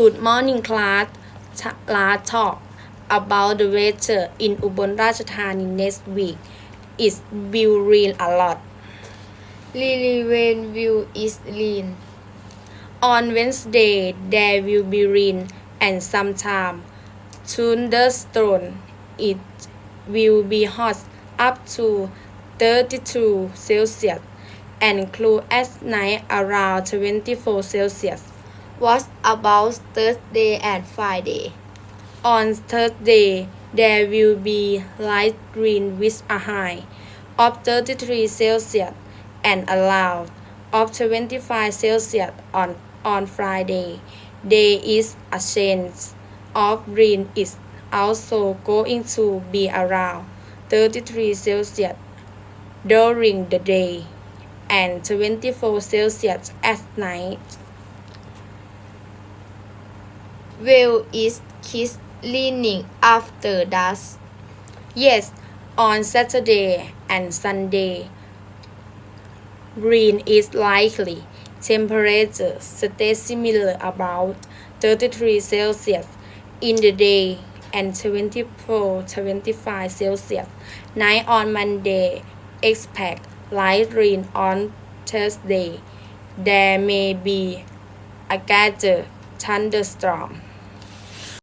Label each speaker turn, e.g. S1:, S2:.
S1: Good morning class last talk about the weather in Ubon Ratchathani next week. It will rain a lot.
S2: Lily Rain View is lean.
S1: on Wednesday there will be rain and sometime thunderstorm. It will be hot up to 32 Celsius and cool at night around 24 Celsius
S2: What about Thursday and Friday?
S1: On Thursday, there will be light rain with a high of 33 Celsius and a low of 25 Celsius on, on Friday. There is a chance of rain is also going to be around 33 Celsius during the day and 24 Celsius at night.
S2: Will is kiss leaning after dusk?
S1: Yes, on Saturday and Sunday, rain is likely. Temperature stay similar about 33 Celsius in the day and 24 25 Celsius. Night on Monday, expect light rain on Thursday. There may be a gather thunderstorm.